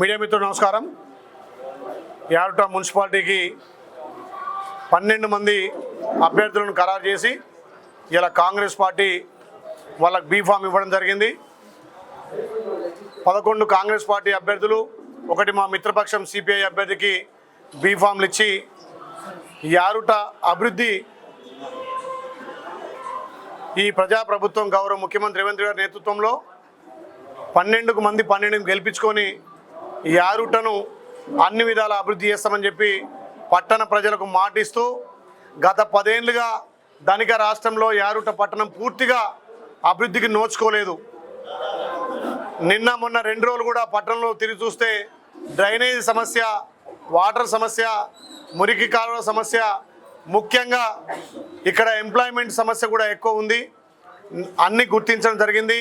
Media మిత్రులు నమస్కారం. యారుట మున్సిపాలిటీకి పన్నెండు మంది అభ్యర్థులను ఖరారు చేసి ఇలా కాంగ్రెస్ పార్టీ వాళ్ళకి బీఫామ్ ఇవ్వడం జరిగింది. పదకొండు కాంగ్రెస్ పార్టీ అభ్యర్థులు ఒకటి మా మిత్రపక్షం సిపిఐ అభ్యర్థికి బీఫామ్లు ఇచ్చి యారుట అభివృద్ధి ఈ ప్రజాప్రభుత్వం గౌరవ ముఖ్యమంత్రి రేవంత్ గారి నేతృత్వంలో పన్నెండుకు మంది పన్నెండుకు గెలిపించుకొని ఈ యారుటను అన్ని విధాల అభివృద్ధి చేస్తామని చెప్పి పట్టణ ప్రజలకు మాటిస్తూ గత పదేళ్ళుగా ధనిక రాష్ట్రంలో యారుట పట్టణం పూర్తిగా అభివృద్ధికి నోచుకోలేదు. నిన్న మొన్న రెండు రోజులు కూడా పట్టణంలో తిరిగి చూస్తే డ్రైనేజ్ సమస్య వాటర్ సమస్య మురికి కాలువ సమస్య ముఖ్యంగా ఇక్కడ ఎంప్లాయ్మెంట్ సమస్య కూడా ఎక్కువ ఉంది. అన్ని గుర్తించడం జరిగింది.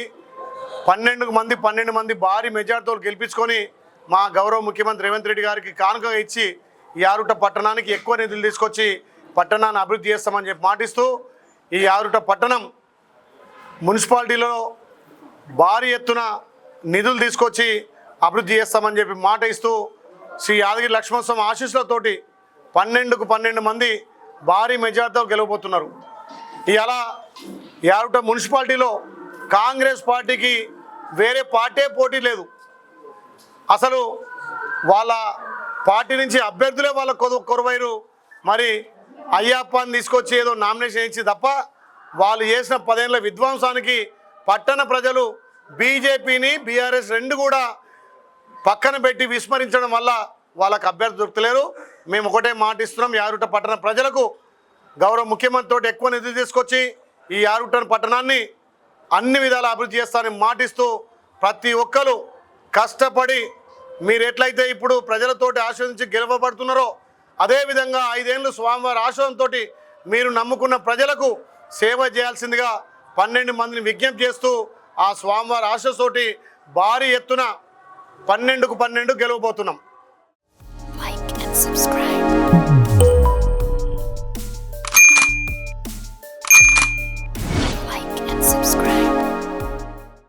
పన్నెండు మంది పన్నెండు మంది భారీ మెజార్టీతో గెలిపించుకొని మా గౌరవ ముఖ్యమంత్రి రేవంత్ రెడ్డి గారికి కానుకగా ఇచ్చి ఈ ఆరుట పట్టణానికి ఎక్కువ నిధులు తీసుకొచ్చి పట్టణాన్ని అభివృద్ధి చేస్తామని చెప్పి మాటిస్తూ ఈ ఆరుట పట్టణం మున్సిపాలిటీలో భారీ ఎత్తున నిధులు తీసుకొచ్చి అభివృద్ధి చేస్తామని చెప్పి మాట ఇస్తూ శ్రీ యాదగిరి లక్ష్మణస్వామి ఆశీస్సులతోటి పన్నెండుకు పన్నెండు మంది భారీ మెజార్టీతో గెలవబోతున్నారు. ఇలా యారుట మున్సిపాలిటీలో కాంగ్రెస్ పార్టీకి వేరే పార్టీ పోటీ లేదు. అసలు వాళ్ళ పార్టీ నుంచి అభ్యర్థులే వాళ్ళ కొదు కొరవైరు. మరి అయ్యప్పని తీసుకొచ్చి ఏదో నామినేషన్ ఇచ్చి తప్ప వాళ్ళు చేసిన పదేళ్ళ విధ్వంసానికి పట్టణ ప్రజలు బీజేపీని బీఆర్ఎస్ రెండు కూడా పక్కన పెట్టి విస్మరించడం వల్ల వాళ్ళకు అభ్యర్థి దొరుకుతలేరు. మేము ఒకటే మాట ఇస్తున్నాం యారుట పట్టణ ప్రజలకు గౌరవ ముఖ్యమంత్రి తోటి ఎక్కువ నిధులు తీసుకొచ్చి ఈ యారుట పట్టణాన్ని అన్ని విధాల అభివృద్ధి చేస్తానని మాటిస్తూ ప్రతి ఒక్కరు కష్టపడి మీరు ఎట్లయితే ఇప్పుడు ప్రజలతోటి ఆశ్రయించి గెలవబడుతున్నారో అదేవిధంగా ఐదేళ్ళు స్వామివారి ఆశ్రయంతో మీరు నమ్ముకున్న ప్రజలకు సేవ చేయాల్సిందిగా పన్నెండు మందిని విజ్ఞప్తి చేస్తూ ఆ స్వామివారి ఆశతోటి భారీ ఎత్తున పన్నెండుకు పన్నెండు గెలవబోతున్నాం subscribe.